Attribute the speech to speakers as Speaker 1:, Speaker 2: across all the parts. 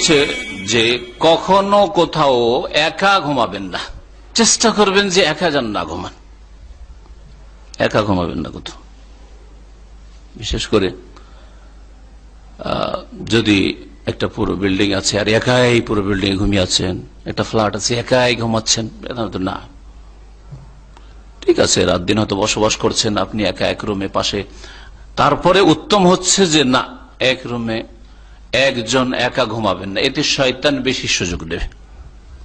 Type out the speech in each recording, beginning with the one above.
Speaker 1: হচ্ছে যে কখনো কোথাও একা ঘুমাবেন না। চেষ্টা করবেন যে একা যান না ঘুমান। একা ঘুমাবেন না কোথাও। বিশেষ করে যদি একটা পুরো বিল্ডিং আছে আর একাই পুরো বিল্ডিং ঘুমিয়ে আছেন, একটা ফ্ল্যাট আছে, একাই ঘুমাচ্ছেন না। ঠিক আছে, রাত দিন হয়তো বসবাস করছেন, আপনি একা এক রুমে পাশে। তারপরে উত্তম হচ্ছে যে না, এক রুমে একজন একা ঘুমাবেন না। এতে শয়তান বেশি সুযোগ দেবে।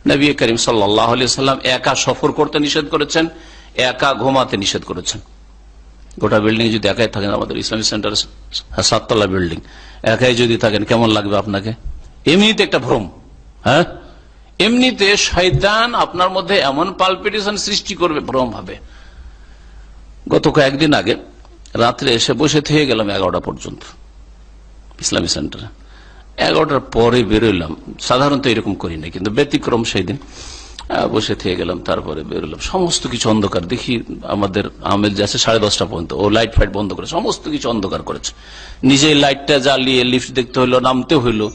Speaker 1: নবী করিম সাল্লাম একা সফর করতে নিষেধ করেছেন, একা ঘুমাতে নিষেধ করেছেন। গোটা বিল্ডিং যদি একাই থাকেন, আমাদের ইসলামিক সেন্টার সাততলা বিল্ডিং, একাই যদি থাকেন, কেমন লাগবে আপনাকে? এমনিতে একটা ভ্রম হ্যাঁ? এমনিতে শয়তান আপনার মধ্যে এমন পালপিটেশন সৃষ্টি করবে, ভ্রম হবে। গত কয়েকদিন আগে রাত্রে এসে বসে থেকে গেলাম এগারোটা পর্যন্ত, ইসলামী সেন্টারে। এগারোটার পরে বেরোলাম সাধারণত এরকম করি না কিন্তু ব্যতিক্রম সেই দিন বসে থেকে গেলাম, তারপরে বেরোলাম। সমস্ত কিছু অন্ধকার। দেখি আমাদের আমেল যে আছে সাড়ে দশটা পর্যন্ত, ও লাইট ফাইট বন্ধ করে, সমস্ত কিছু অন্ধকার করেছে। নিজে লাইটটা জ্বালিয়ে লিফট দেখতে হইল, নামতে হইল।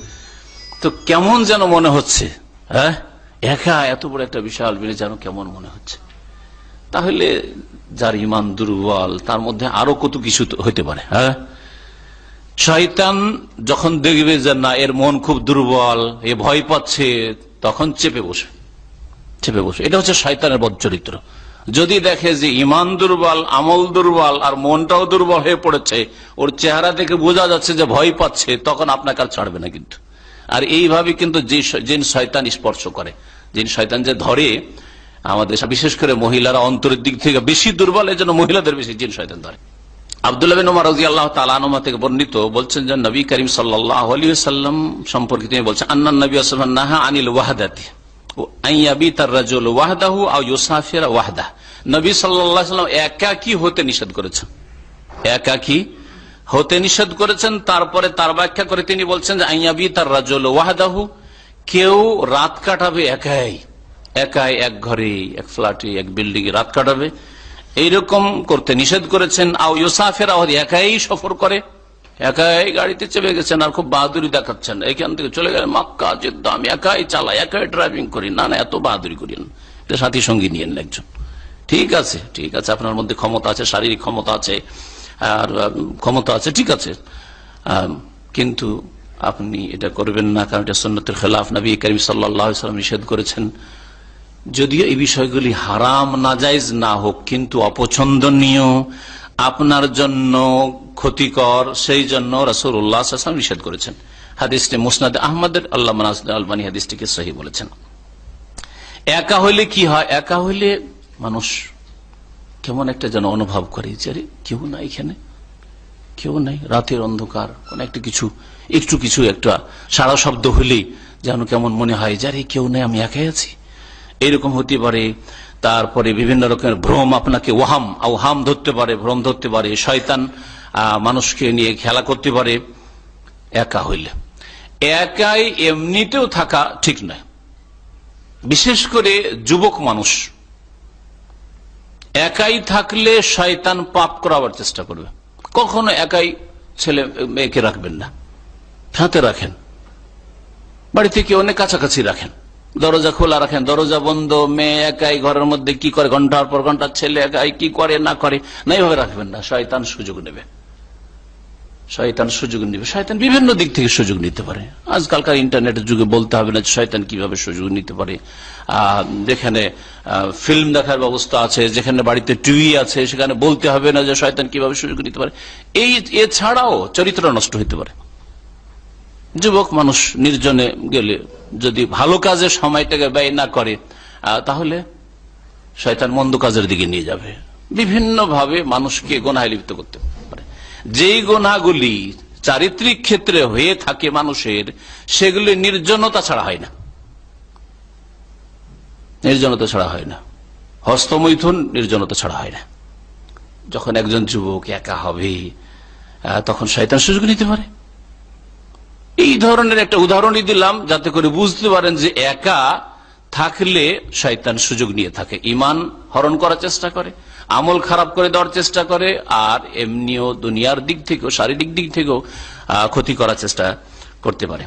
Speaker 1: তো কেমন যেন মনে হচ্ছে হ্যাঁ? একা এত বড় একটা বিশাল বিলে যেন কেমন মনে হচ্ছে। তাহলে যার ইমান দুর্বল, তার মধ্যে আরও কত কিছু হইতে পারে হ্যাঁ? শয়তান যখন দেখবে যে না, এর মন খুব দুর্বল, এ ভয় পাচ্ছে, তখন চেপে বসে। চেপে বসে। এটা হচ্ছে শয়তানের বদ চরিত্র যদি দেখে যে ইমান দুর্বল, আমল দুর্বল, আর মনটাও দুর্বল হয়ে পড়েছে, ওর চেহারা দেখে বোঝা যাচ্ছে যে ভয় পাচ্ছে, তখন আপনাকে আর ছাড়বে না কিন্তু। আর এইভাবে কিন্তু জিন শয়তান স্পর্শ করে। জিন শয়তান যে ধরে, আমাদের বিশেষ করে মহিলারা অন্তরের দিক থেকে বেশি দুর্বল এই জন্য মহিলাদের বেশি জিন শয়তান ধরে। আবদুল্লাহ বিন উমর রাজি আল্লাহ তালানুমা থেকে বর্ণিত বলছেন যে নবী করিম সাল্লাম সম্পর্কে তিনি বলছেন আন্না নবী নাহা আনিল ওয়াহাদাতি নবী সাল্লাম হতে নিষেধ করেছেন। হতে নিষেধ করেছেন, তারপরে তার ব্যাখ্যা করে তিনি বলছেন যে আইয়াবি তার রাজুল ওয়াহদাহু, কেউ রাত কাটাবে একাই একাই এক ঘরে, এক ফ্ল্যাটে, এক বিল্ডিং রাত কাটাবে। এইরকম করতে নিষেধ করেছেন আও ইউসাফের আওয়াজ একাই সফর করে, একাই গাড়িতে চেপে গেছেন আর খুব বাহাদুরি দেখাচ্ছেন। এখান থেকে চলে গেলেন মাক্কা যেদ্দা আমি একাই চালাই, একাই ড্রাইভিং করি। না না, এত বাহাদুরি করি না সাথী সঙ্গী নিয়েন একজন। ঠিক আছে ঠিক আছে, আপনার মধ্যে ক্ষমতা আছে, শারীরিক ক্ষমতা আছে, আর ক্ষমতা আছে, ঠিক আছে। কিন্তু আপনি এটা করবেন না, কারণ এটা সন্ন্যতের খেলাফ। নবী করিম সাল্লাম নিষেধ করেছেন যদিও এই বিষয়গুলি হারাম নাজাইজ না হোক, কিন্তু অপছন্দনীয়, আপনার জন্য ক্ষতিকর, সেই জন্য রাসুল উল্লাহ নিষেধ করেছেন। হাদিসটি মুসনাদ আহমদের, আল্লাহ আলবানী হাদিসটিকে সহি বলেছেন। একা হইলে কি হয়? একা হইলে মানুষ কেমন একটা যেন অনুভব করে যে কেউ না এখানে, কেউ নাই, রাতের অন্ধকার। কোন একটা কিছু, একটু কিছু একটা সারা শব্দ হইলেই যেন কেমন মনে হয় যে কেউ নেই, আমি একাই আছি। এরকম হতে পারে। তারপরে বিভিন্ন রকমের ভ্রম আপনাকে ওহাম ওহাম ধরতে পারে, ভ্রম ধরতে পারে, শয়তান মানুষকে নিয়ে খেলা করতে পারে। একা হইলে। একাই এমনিতেও থাকা ঠিক নয়। বিশেষ করে যুবক মানুষ। একাই থাকলে শয়তান পাপ করাবার চেষ্টা করবে। কখনো একাই ছেলে, মেয়েকে রাখবেন না। হাতে রাখেন। বাড়িতে কেউ অনেক কাছাকাছি রাখেন। দরজা খোলা রাখেন। দরজা বন্ধ, মেয়ে একাই ঘরের মধ্যে কি করে? ঘণ্টার পর ঘণ্টা ছেলে একাই কি করে, না করে? না, এইভাবে রাখবেন না। শয়তান সুযোগ নেবে। শয়তান সুযোগ নেবে। শয়তান বিভিন্ন দিক থেকে সুযোগ নিতে পারে। আজকালকার ইন্টারনেটের যুগে বলতে হবে না শয়তান কীভাবে সুযোগ নিতে পারে। যেখানে ফিল্ম দেখার ব্যবস্থা আছে, যেখানে বাড়িতে টিভি আছে, সেখানে বলতে হবে না যে শয়তান কীভাবে সুযোগ নিতে পারে। এই, এছাড়াও চরিত্র নষ্ট হতে পারে। যুবক মানুষ নির্জনে গেলে যদি ভালো কাজে সময়টাকে ব্যয় না করে তাহলে শয়তান মন্দ কাজের দিকে নিয়ে যাবে। বিভিন্ন ভাবে মানুষকে গোনায় লিপ্ত করতে পারে। যেই গোনাগুলি চারিত্রিক ক্ষেত্রে হয়ে থাকে মানুষের, সেগুলি নির্জনতা ছাড়া হয় না। নির্জনতা ছাড়া হয় না। হস্তমৈথুন নির্জনতা ছাড়া হয় না। যখন একজন যুবক একা হবে তখন শয়তান সুযোগ নিতে পারে। এই ধরনের একটা উদাহরণই দিলাম যাতে করে বুঝতে পারেন যে একা থাকলে শয়তান সুযোগ নিয়ে থাকে। ইমান হরণ করার চেষ্টা করে, আমল খারাপ করে দেওয়ার চেষ্টা করে, আর এমনিও দুনিয়ার দিক থেকেও, শারীরিক দিক থেকেও ক্ষতি করার চেষ্টা করতে পারে।